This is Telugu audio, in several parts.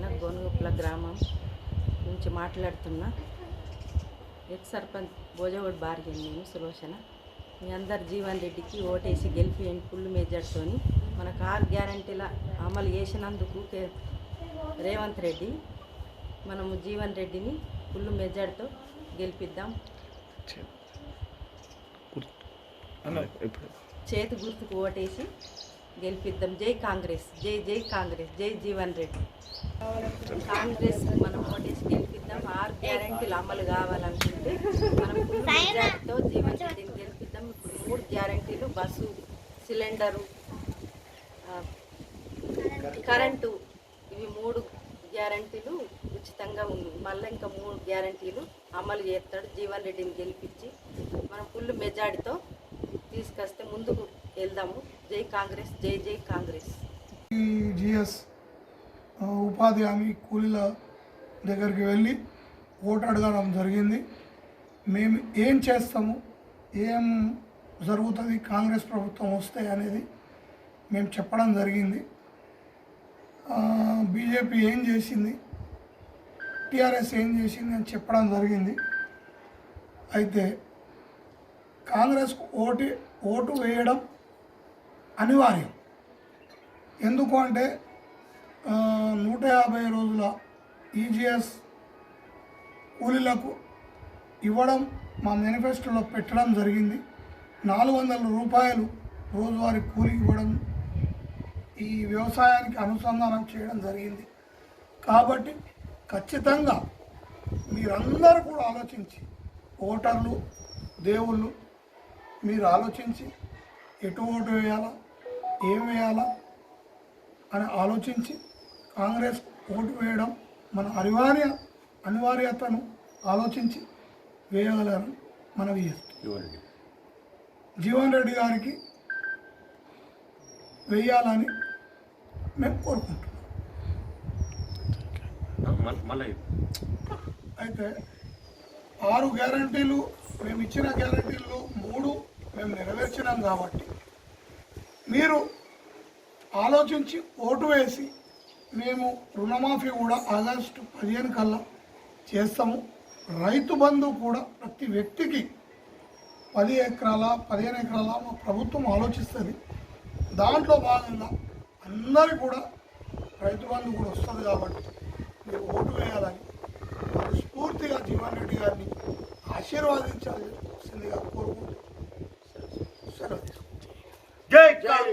సులోచన గోనుగుప్ల గ్రామం నుంచి మాట్లాడుతున్నా ఎక్స్ సర్పంచ్ భోజగోడ్ బార్గెన్ నేను సులోచన. మీ అందరు జీవన్ రెడ్డికి ఓటేసి గెలిపియండి ఫుల్ మెజార్టీతోని. మనకు ఆరు గ్యారంటీల అమలు చేసినందుకు రేవంత్ రెడ్డి మనము జీవన్ రెడ్డిని ఫుల్ మెజార్టీతో గెలిపిద్దాం. చేతి గుర్తుకు ఓటేసి గెలిపిద్దాం. జై కాంగ్రెస్ జై జై కాంగ్రెస్ జై జీవన్ రెడ్డి. కాంగ్రెస్ మనం ఓటేసి గెలిపిద్దాం. ఆరు గ్యారంటీలు అమలు కావాలనుకుంటే మనం ఫుల్ మెజార్టీతో జీవన్ రెడ్డిని గెలిపిద్దాం. ఇప్పుడు మూడు గ్యారంటీలు బస్సు సిలిండరు కరెంటు ఇవి మూడు గ్యారంటీలు ఉచితంగా ఉంది. మళ్ళీ ఇంకా మూడు గ్యారంటీలు అమలు చేస్తాడు జీవన్ రెడ్డిని గెలిపించి. మనం ఫుల్ మెజార్టీతో తీసుకొస్తే ముందుకు వెళ్దాము. జై కాంగ్రెస్ జై జై కాంగ్రెస్. ఉపాధి హామీ కూలీల దగ్గరికి వెళ్ళి ఓటు అడగడం జరిగింది. మేము ఏం చేస్తాము? ఏం జరుగుతుంది? కాంగ్రెస్ ప్రభుత్వం వస్తే అనేది మేము చెప్పడం జరిగింది. బీజేపీ ఏం చేసింది? టీఆర్ఎస్ ఏం చేసింది అని చెప్పడం జరిగింది. అయితే కాంగ్రెస్కు ఓటు ఓటు వేయడం అనివార్యం. ఎందుకు అంటే నూట యాభై రోజుల ఈజీఎస్ కూలీలకు ఇవ్వడం మా మేనిఫెస్టోలో పెట్టడం జరిగింది. నాలుగు వందల రూపాయలు రోజువారీ కూలి ఇవ్వడం ఈ వ్యవసాయానికి అనుసంధానం చేయడం జరిగింది. కాబట్టి ఖచ్చితంగా మీరందరూ కూడా ఆలోచించి ఓటర్లు దేవుళ్ళు మీరు ఆలోచించి ఎటు ఓటు వేయాలా ఏం వేయాలా అని ఆలోచించి కాంగ్రెస్ ఓటు వేయడం మన అనివార్య అనివార్యతను ఆలోచించి వేయగలరని మనవి చేస్తాం. జీవన్ రెడ్డి గారికి వేయాలని మేము కోరుకుంటున్నాం. అయితే ఆరు గ్యారంటీలు మేము ఇచ్చిన గ్యారంటీలు మూడు మేము నెరవేర్చినాం కాబట్టి మీరు ఆలోచించి ఓటు వేసి మేము రుణమాఫీ కూడా ఆగస్టు పదిహేను కల్లా చేస్తాము. రైతు బంధు కూడా ప్రతి వ్యక్తికి పది ఎకరాల పదిహేను ఎకరాల మా ప్రభుత్వం ఆలోచిస్తుంది. దాంట్లో భాగంగా అందరికీ కూడా రైతు బంధు కూడా వస్తుంది కాబట్టి మీరు ఓటు వేయాలని స్ఫూర్తిగా జీవన్ రెడ్డి గారిని ఆశీర్వాదించాలి కోరుకుంటూ సెలవు తీసుకుంటాను. జై కాంగ్రెస్ జై కాంగ్రెస్ జై జై కాంగ్రెస్ జీవన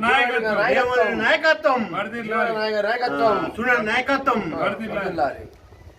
నాయకత్వం. నాయకత్వం. నాయకత్వం. చూడండి నాయకత్వం.